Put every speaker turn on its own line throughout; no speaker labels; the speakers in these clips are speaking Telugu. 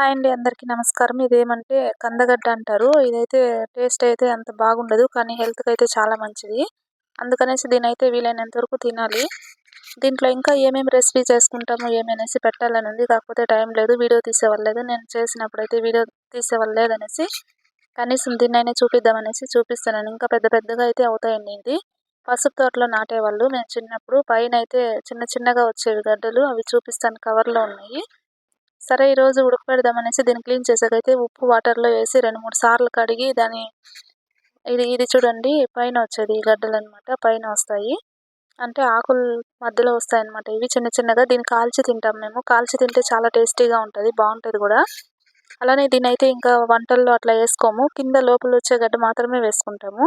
హాయ్ అండి అందరికీ నమస్కారం. ఇదేమంటే కందగడ్డ అంటారు. ఇదైతే టేస్ట్ అయితే అంత బాగుండదు కానీ హెల్త్కి అయితే చాలా మంచిది. అందుకనేసి దీని అయితే వీలైనంత వరకు తినాలి. దీంట్లో ఇంకా ఏమేమి రెసిపీ చేసుకుంటామో ఏమనేసి పెట్టాలని ఉంది కాకపోతే టైం లేదు వీడియో తీసేవాళ్ళలేదు నేను చేసినప్పుడు అయితే వీడియో తీసేవాళ్ళు అనేసి కనీసం దీన్నైనా చూపిద్దామనేసి చూపిస్తున్నాను ఇంకా పెద్ద పెద్దగా అయితే అవుతాయండి ఇది పసుపు తోటలో నాటేవాళ్ళు. నేను చిన్నప్పుడు పైన అయితే చిన్న చిన్నగా వచ్చేవి గడ్డలు. అవి చూపిస్తాను కవర్లో ఉన్నాయి. సరే ఈరోజు ఉడకపెడదామనేసి దీన్ని క్లీన్ చేసాకైతే ఉప్పు వాటర్లో వేసి రెండు మూడు సార్లు కడిగి దాన్ని ఇది ఇది చూడండి పైన వచ్చేది గడ్డలు అనమాట పైన వస్తాయి. అంటే ఆకులు మధ్యలో వస్తాయి అనమాట ఇవి చిన్న చిన్నగా దీన్ని కాల్చి తింటాం మేము. కాల్చి తింటే చాలా టేస్టీగా ఉంటుంది బాగుంటుంది కూడా. అలానే దీని అయితే ఇంకా వంటల్లో అట్లా వేసుకోము. కింద లోపల వచ్చే గడ్డ మాత్రమే వేసుకుంటాము.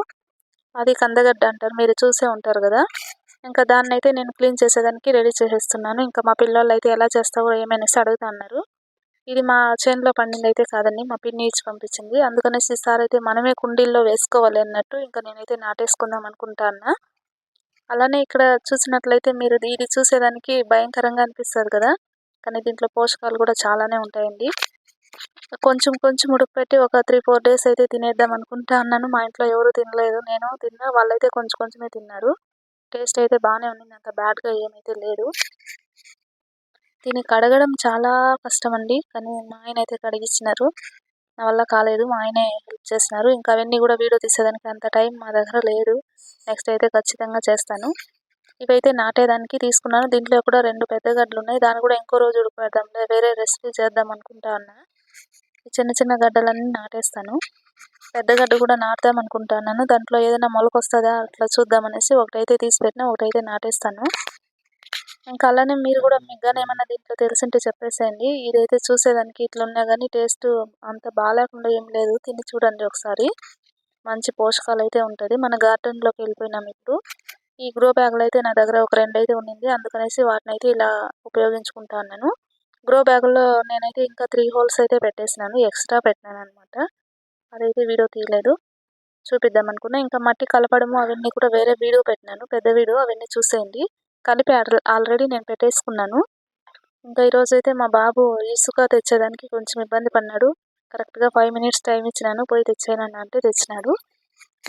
అది కందగడ్డ అంటారు మీరు చూసే ఉంటారు కదా. ఇంకా దాన్ని అయితే నేను క్లీన్ చేసేదానికి రెడీ చేసేస్తున్నాను. ఇంకా మా పిల్లలు అయితే ఎలా చేస్తావో ఏమైనా అడుగుతా అన్నారు. ఇది మా చేనులో పండింది అయితే కాదండి మా పిన్ని ఇచ్చి పంపించింది. అందుకనేసి ఈసారి అయితే మనమే కుండీల్లో వేసుకోవాలి అన్నట్టు ఇంకా నేనైతే నాటేసుకుందాం అనుకుంటా అన్న. అలానే ఇక్కడ చూసినట్లయితే మీరు ఇది చూసేదానికి భయంకరంగా అనిపిస్తుంది కదా. కానీ దీంట్లో పోషకాలు కూడా చాలానే ఉంటాయండి. కొంచెం కొంచెం ఉడకపెట్టి ఒక త్రీ ఫోర్ డేస్ అయితే తినేద్దాం అనుకుంటా అన్నాను. మా ఇంట్లో ఎవరు తినలేదు. నేను తిన్నా వాళ్ళైతే కొంచెం కొంచెమే తిన్నారు. టేస్ట్ అయితే బాగానే ఉంది అంత బ్యాడ్గా ఏమైతే లేదు. దీన్ని కడగడం చాలా కష్టం అండి కానీ మా ఆయన అయితే కడిగిచ్చినారు. నా వల్ల కాలేదు. మా ఆయనే హెల్ప్ చేస్తున్నారు ఇంకా అవన్నీ కూడా వీడియో తీసేదానికి అంత టైం మా దగ్గర లేదు. నెక్స్ట్ అయితే ఖచ్చితంగా చేస్తాను. ఇవైతే నాటేదానికి తీసుకున్నాను. దీంట్లో కూడా రెండు పెద్ద గడ్డలు ఉన్నాయి. దాన్ని కూడా ఇంకో రోజు ఉడిపేద్దాం వేరే రెసిపీ చేద్దాం అనుకుంటా అన్నా చిన్న చిన్న గడ్డలన్నీ నాటేస్తాను. పెద్ద గడ్డ కూడా నాటుదాం అనుకుంటున్నాను. దాంట్లో ఏదైనా మొలక వస్తుందా అట్లా చూద్దామనేసి ఒకటైతే తీసి పెట్టినా ఒకటైతే నాటేస్తాను. ఇంకా అలానే మీరు కూడా మీకు ఏమైనా ఏమన్నా దీంట్లో తెలిసింటే చెప్పేసేయండి. ఇదైతే చూసేదానికి ఇట్లా ఉన్నా కానీ టేస్ట్ అంత బాగాలేకుండా ఏం లేదు. తిని చూడండి ఒకసారి. మంచి పోషకాలు అయితే ఉంటుంది. మన గార్డెన్లోకి వెళ్ళిపోయినాం ఇప్పుడు. ఈ గ్రో బ్యాగులు అయితే నా దగ్గర ఒక రెండు అయితే ఉండింది అందుకనేసి వాటిని అయితే ఇలా ఉపయోగించుకుంటా ఉన్నాను గ్రో బ్యాగుల్లో నేనైతే ఇంకా త్రీ హోల్స్ అయితే పెట్టేసినాను. ఎక్స్ట్రా పెట్టినాను అనమాట అదైతే వీడియో తీయలేదు. చూపిద్దాం అనుకున్నా. ఇంకా మట్టి కలపడము అవన్నీ కూడా వేరే వీడియో పెట్టినాను. పెద్ద వీడియో అవన్నీ చూసేయండి. కలిపి ఆల్రెడీ నేను పెట్టేసుకున్నాను. ఇంకా ఈరోజు అయితే మా బాబు ఇసుక తెచ్చేదానికి కొంచెం ఇబ్బంది పడినాడు కరెక్ట్గా ఫైవ్ మినిట్స్ టైం ఇచ్చినాను. పోయి తెచ్చానని అంటే తెచ్చినాడు.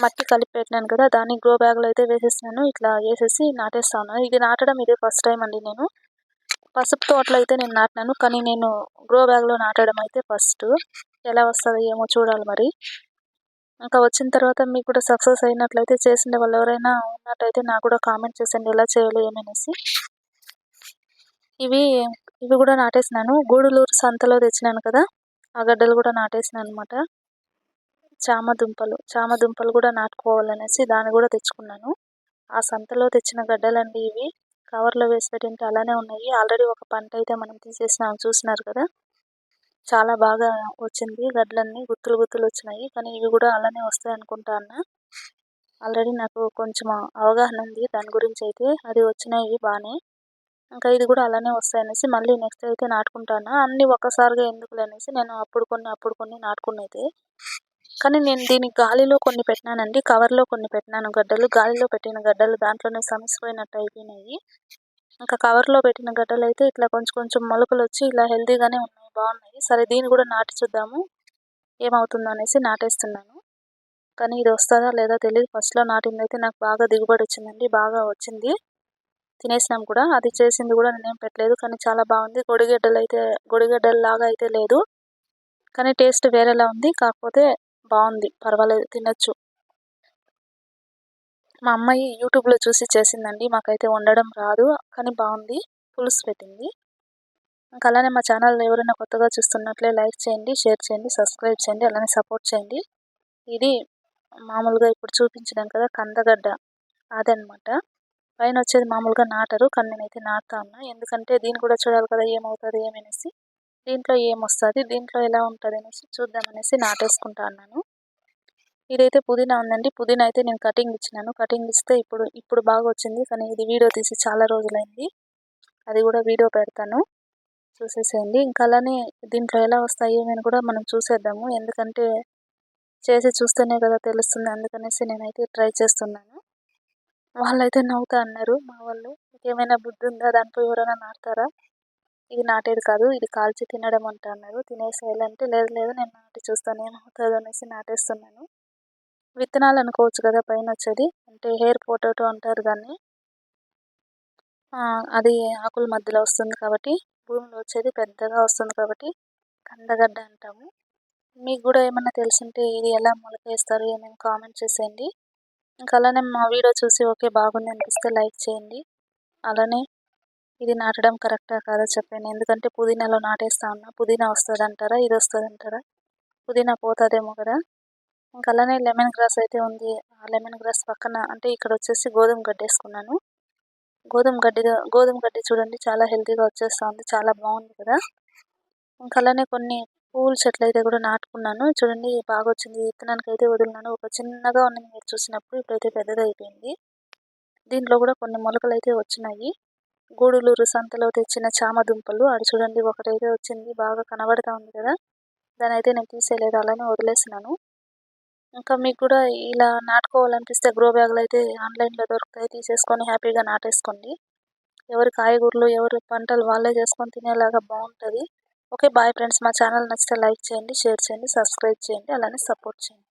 మట్టి కలిపి పెట్టినాను కదా దాన్ని గ్రో బ్యాగ్లో అయితే వేసేసినాను ఇట్లా వేసేసి నాటేస్తాను. ఇది నాటడం ఇదే ఫస్ట్ టైం అండి నేను. పసుపు తోటలో అయితే నేను నాటినాను. కానీ నేను గ్రో బ్యాగ్లో నాటడం అయితే ఫస్ట్. ఎలా వస్తుందో ఏమో చూడాలి మరి. ఇంకా వచ్చిన తర్వాత మీకు కూడా సక్సెస్ అయినట్లయితే చేసిన వాళ్ళు ఎవరైనా ఉన్నట్టయితే నాకు కూడా కామెంట్ చేసండి ఎలా చేయాలి ఏమనేసి. ఇవి ఇవి కూడా నాటేసినాను. గూడులూరు సంతలో తెచ్చినాను కదా ఆ గడ్డలు కూడా నాటేసినాను అనమాట చామ దుంపలు చామ దుంపలు కూడా నాటుకోవాలనేసి దాన్ని కూడా తెచ్చుకున్నాను. ఆ సంతలో తెచ్చిన గడ్డలండి ఇవి. కవర్లో వేసి పెట్టింటే అలానే ఉన్నాయి. ఆల్రెడీ ఒక పంట అయితే మనం తీసేసినాం చూసినారు కదా. చాలా బాగా వచ్చింది. గడ్డలన్నీ గుత్తులు గుత్తులు వచ్చినాయి. కానీ ఇవి కూడా అలానే వస్తాయి అనుకుంటా అన్న. ఆల్రెడీ నాకు కొంచెం అవగాహన ఉంది దాని గురించి అయితే. అది వచ్చినాయి బాగానే ఇంకా ఇది కూడా అలానే వస్తాయనేసి మళ్ళీ నెక్స్ట్ అయితే నాటుకుంటాను అన్నీ. ఒక్కసారిగా ఎందుకు అనేసి నేను అప్పుడు కొన్ని అప్పుడు కొన్ని నాటుకున్నైతే కానీ నేను దీని గాలిలో కొన్ని పెట్టినానండి. కవర్లో కొన్ని పెట్టినాను. గడ్డలు గాలిలో పెట్టిన గడ్డలు దాంట్లోనే సమసిపోయినట్టు అయిపోయినాయి. ఇంకా కవర్లో పెట్టిన గడ్డలు అయితే ఇట్లా కొంచెం కొంచెం మొలకలు వచ్చి ఇలా హెల్తీగానే ఉన్నాయి. బాగున్నాయి. సరే దీన్ని కూడా నాటి చూద్దాము. ఏమవుతుందో అనేసి నాటేస్తున్నాను. కానీ ఇది వస్తుందా లేదా తెలియదు ఫస్ట్లో నాటిందైతే నాకు బాగా దిగుబడి వచ్చిందండి. బాగా వచ్చింది. తినేసినాం కూడా. అది చేసింది కూడా నేనేం పెట్టలేదు. కానీ చాలా బాగుంది. గొడిగడ్డలు అయితే గొడిగడ్డలలాగా అయితే లేదు. కానీ టేస్ట్ వేరేలా ఉంది. కాకపోతే బాగుంది. పర్వాలేదు. తినచ్చు. మా అమ్మాయి యూట్యూబ్లో చూసి చేసిందండి. మాకైతే వండడం రాదు. కానీ బాగుంది. పులుసు పెట్టింది. ఇంకా అలానే మా ఛానల్ ఎవరైనా కొత్తగా చూస్తున్నట్లే లైక్ చేయండి షేర్ చేయండి సబ్స్క్రైబ్ చేయండి అలానే సపోర్ట్ చేయండి. ఇది మామూలుగా ఇప్పుడు చూపించడం కదా కందగడ్డ అదనమాట పైన వచ్చేది మామూలుగా నాటరు కానీ నేనైతే నాటుతా ఉన్నా. ఎందుకంటే దీన్ని కూడా చూడాలి కదా ఏమవుతుంది ఏమనేసి. దీంట్లో ఏమొస్తుంది దీంట్లో ఎలా ఉంటుంది అనేసి చూద్దామనేసి నాటేసుకుంటా అన్నాను ఇదైతే పుదీనా ఉందండి. పుదీనా అయితే నేను కటింగ్ ఇచ్చినాను. కటింగ్ ఇస్తే ఇప్పుడు ఇప్పుడు బాగా వచ్చింది. కానీ ఇది వీడియో తీసి చాలా రోజులైంది. అది కూడా వీడియో పెడతాను. చూసేసేయండి. ఇంకా అలానే దీంట్లో ఎలా వస్తాయి అని కూడా మనం చూసేద్దాము. ఎందుకంటే చేసి చూస్తేనే కదా తెలుస్తుంది. అందుకనేసి నేనైతే ట్రై చేస్తున్నాను. వాళ్ళైతే నవ్వుతా అన్నారు మా వాళ్ళు. ఏమైనా బుద్ధి ఉందా? దాంట్లో ఎవరైనా నాటుతారా? ఇది నాటేది కాదు. ఇది కాల్చి తినడం అంట అన్నారు. తినేసేయాలంటే లేదు లేదు. నేను నాటి చూస్తాను. ఏమవుతుందో అనేసి నాటేస్తున్నాను. విత్తనాలు అనుకోవచ్చు కదా పైన వచ్చేది. అంటే హెయిర్ పొటాటో అంటారు దాన్ని. అది ఆకుల మధ్యలో వస్తుంది కాబట్టి భూమిలో వచ్చేది పెద్దగా వస్తుంది కాబట్టి కందగడ్డ అంటాము. మీకు కూడా ఏమైనా తెలిసింటే ఇది ఎలా మొలకేస్తారు ఏమేమి కామెంట్ చేసేయండి. ఇంకా అలానే మా వీడియో చూసి ఓకే బాగుంది అనిపిస్తే లైక్ చేయండి. అలానే ఇది నాటడం కరెక్టా కాదా చెప్పండి. ఎందుకంటే పుదీనాలో నాటేస్తా ఉన్నా పుదీనా వస్తుంది అంటారా ఇది వస్తుంది అంటారా పుదీనా పోతుందేమో కదా. ఇంకా అలానే లెమన్ గ్రాస్ అయితే ఉంది. ఆ లెమన్ గ్రాస్ పక్కన అంటే ఇక్కడ వచ్చేసి గోధుమ గడ్డేసుకున్నాను. గోధుమ గడ్డి గోధుమ గడ్డి చూడండి చాలా హెల్తీగా వచ్చేస్తుంది చాలా బాగుంది కదా. ఇంకా అలానే కొన్ని పూల చెట్లు అయితే కూడా నాటుకున్నాను. చూడండి బాగా వచ్చింది విత్తనానికి అయితే వదిలినాను ఒక చిన్నగా ఉన్నది మీరు చూసినప్పుడు ఇప్పుడైతే పెద్దదైపోయింది దీంట్లో కూడా కొన్ని మొలకలు అయితే వచ్చినాయి. గూడులూరు సంతలో తెచ్చిన చామ దుంపలు అది చూడండి ఒకటైతే వచ్చింది బాగా కనబడతా ఉంది కదా. దాని అయితే నేను తీసేయలేదు అలానే వదిలేసినాను. ఇంకా మీకు కూడా ఇలా నాటుకోవాలనిపిస్తే గ్రో బ్యాగులు అయితే ఆన్లైన్లో దొరుకుతాయి. తీసేసుకొని హ్యాపీగా నాటేసుకోండి. ఎవరి కాయగూరలు ఎవరి పంటలు వాళ్ళే చేసుకొని తినేలాగా బాగుంటుంది. ఓకే బాయ్ ఫ్రెండ్స్ మా ఛానల్ నచ్చితే లైక్ చేయండి షేర్ చేయండి సబ్స్క్రైబ్ చేయండి అలానే సపోర్ట్ చేయండి.